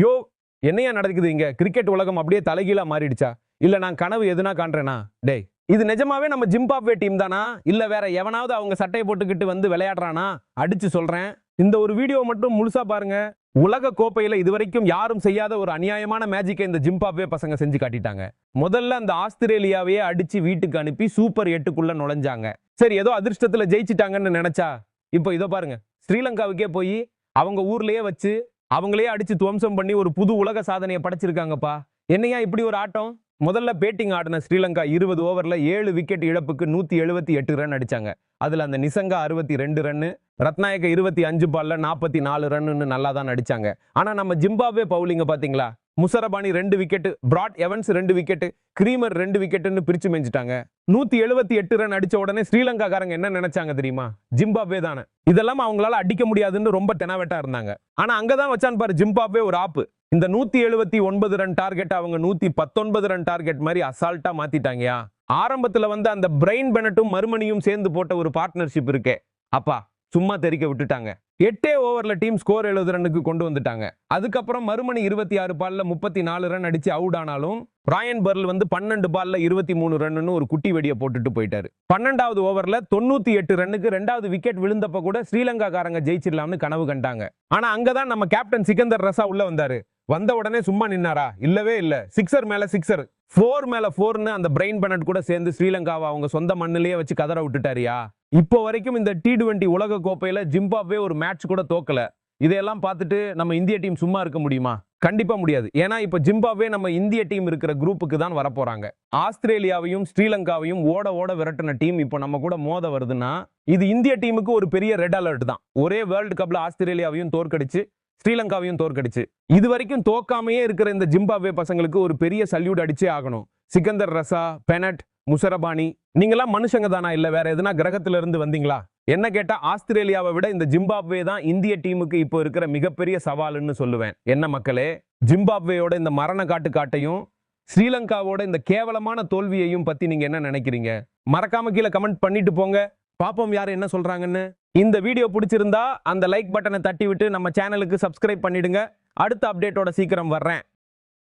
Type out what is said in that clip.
யோ என்னையா நடக்குது இங்க? கிரிக்கெட் உலகம் அப்படியே தலைகீழா மாறிடுச்சா? இல்ல நான் கனவு எதுனா காண்றேனா? டேய் இது நிஜமாவே நம்ம ஜிம்பாப்வே டீம் தானா? இல்ல வேற எவனாவது அவங்க சட்டையை போட்டுக்கிட்டு வந்து விளையாடுறானா? அடிச்சு சொல்றேன். இந்த ஒரு வீடியோ மட்டும் முழுசா பாருங்க. உலக கோப்பையில இதுவரைக்கும் யாரும் செய்யாத ஒரு அநியாயமான மேஜிக்கை இந்த ஜிம்பாப்வே பசங்க செஞ்சு காட்டிட்டாங்க. முதல்ல அந்த ஆஸ்திரேலியாவையே அடிச்சு வீட்டுக்கு அனுப்பி சூப்பர் எட்டுக்குள்ள நுழைஞ்சாங்க. சரி ஏதோ அதிர்ஷ்டத்துல ஜெயிச்சிட்டாங்கன்னு நினைச்சா? இப்போ இதோ பாருங்க. ஸ்ரீலங்காவுக்கே போய் அவங்க ஊர்லயே வச்சு அவங்களே அடிச்சு துவம்சம் பண்ணி ஒரு புது உலக சாதனையை படைச்சிருக்காங்கப்பா. என்னையா இப்படி ஒரு ஆட்டம்? முதல்ல பேட்டிங் ஆடின ஸ்ரீலங்கா இருபது ஓவரில் ஏழு விக்கெட் இழப்புக்கு நூற்றி எழுபத்தி எட்டு ரன் அடிச்சாங்க. அதில் அந்த நிசங்கா அறுபத்தி ரெண்டு ரன்னு ரத்நாயக்க இருபத்தி அஞ்சு பாலில் நாற்பத்தி நாலு ரன்னுன்னு நல்லா தான் அடிச்சாங்க ஆனால் நம்ம ஜிம்பாப்வே பவுலிங்க பார்த்தீங்களா முசரபானி ரெண்டு விக்கெட்டு பிராட் எவன்ஸ் ரெண்டு விக்கெட்டு கிரீமர் ரெண்டு விக்கெட்டுன்னு பிரிச்சு மெஞ்சிட்டாங்க நூத்தி எழுபத்தி எட்டு ரன் அடிச்ச உடனே ஸ்ரீலங்காக்காரங்க என்ன நினைச்சாங்க தெரியுமா? ஜிம்பாப்வே தானே. இதெல்லாம் அவங்களால அடிக்க முடியாதுன்னு ரொம்ப தெனாவெட்டா இருந்தாங்க. ஆனா அங்கதான் வச்சான் பாரு ஜிம்பாப்வே ஒரு ஆப்பு. இந்த நூத்தி எழுபத்தி ஒன்பது ரன் டார்கெட் அவங்க நூத்தி பத்தொன்பது ரன் டார்கெட் மாதிரி அசால்ட்டா மாத்திட்டாங்கயா. ஆரம்பத்துல வந்து அந்த பிரெயின் பெனட்டும் மறுமணியும் சேர்ந்து போட்ட ஒரு பார்ட்னர்ஷிப் இருக்கே. அப்பா சும்மா தெரிக்க விட்டுட்டாங்க. எட்டே ஓவரில் டீம் ஸ்கோர் எழுபது ரன்னுக்கு கொண்டு வந்துட்டாங்க. அதுக்கப்புறம் மறுமணி இருபத்தி ஆறு பாலில் முப்பத்தி நாலு ரன் அடித்து அவுட் ஆனாலும் ராயன் பர்ல் வந்து பன்னெண்டு பாலில் இருபத்தி மூணு ரன்னு ஒரு குட்டி வெடியை போட்டுட்டு போயிட்டாரு. பன்னெண்டாவது ஓவரில் தொண்ணூற்றி எட்டு ரன்னுக்கு ரெண்டாவது விக்கெட் விழுந்தப்ப கூட ஸ்ரீலங்காக்காரங்க ஜெயிச்சிடலாம்னு கனவு கண்டாங்க. ஆனால் அங்கே தான் நம்ம கேப்டன் சிக்கந்தர் ரசா உள்ளே வந்தார். வந்த உடனே சும்மா நின்னாரா? இல்லவே இல்லை. சிக்ஸர் மேலே சிக்ஸர் ஃபோர் மேலே ஃபோர்னு அந்த பிரெயின் பெனட் கூட சேர்ந்து ஸ்ரீலங்காவை அவங்க சொந்த மண்ணிலேயே வச்சு கதற விட்டுட்டாரியா? இப்போ வரைக்கும் இந்த டி டுவெண்ட்டி உலக கோப்பையில் ஜிம்பாப்வே ஒரு மேட்ச் கூட தோக்கலை. இதையெல்லாம் பார்த்துட்டு நம்ம இந்திய டீம் சும்மா இருக்க முடியுமா? கண்டிப்பாக முடியாது. ஏன்னா இப்போ ஜிம்பாப்வே நம்ம இந்திய டீம் இருக்கிற குரூப்புக்கு தான் வரப்போகிறாங்க ஆஸ்திரேலியாவையும் ஸ்ரீலங்காவையும் ஓட ஓட விரட்டின டீம் இப்போ நம்ம கூட மோத வருதுன்னா இது இந்திய டீமுக்கு ஒரு பெரிய ரெட் அலர்ட் தான். ஒரே வேர்ல்டு கப்பில் ஆஸ்திரேலியாவையும் தோற்கடிச்சு ஸ்ரீலங்காவையும் தோற்கடிச்சு. இது வரைக்கும் தோக்காமையே இருக்கிற இந்த ஜிம்பாப்வே பசங்களுக்கு ஒரு பெரிய சல்யூட் அடிச்சே ஆகணும். சிக்கந்தர் ரசா பெனட் முசரபாணி நீங்களாம் மனுஷங்க தானா? இல்லை வேற எதுனா கிரகத்துல இருந்து வந்தீங்களா? என்ன கேட்டால் ஆஸ்திரேலியாவை விட இந்த ஜிம்பாப்வே தான் இந்திய டீமுக்கு இப்போ இருக்கிற மிகப்பெரிய சவாலுன்னு சொல்லுவேன். என்ன மக்களே? ஜிம்பாப்வேயோட இந்த மரண காட்டு காட்டையும் ஸ்ரீலங்காவோட இந்த கேவலமான தோல்வியையும் பத்தி நீங்க என்ன நினைக்கிறீங்க? மறக்காம கீழே கமெண்ட் பண்ணிட்டு போங்க. பாப்போம் யார் என்ன சொல்கிறாங்கன்னு இந்த வீடியோ பிடிச்சிருந்தா அந்த லைக் பட்டனை தட்டி விட்டு நம்ம சேனலுக்கு சப்ஸ்கிரைப் பண்ணிடுங்க. அடுத்த அப்டேட்டோட சீக்கிரம் வர்றேன்.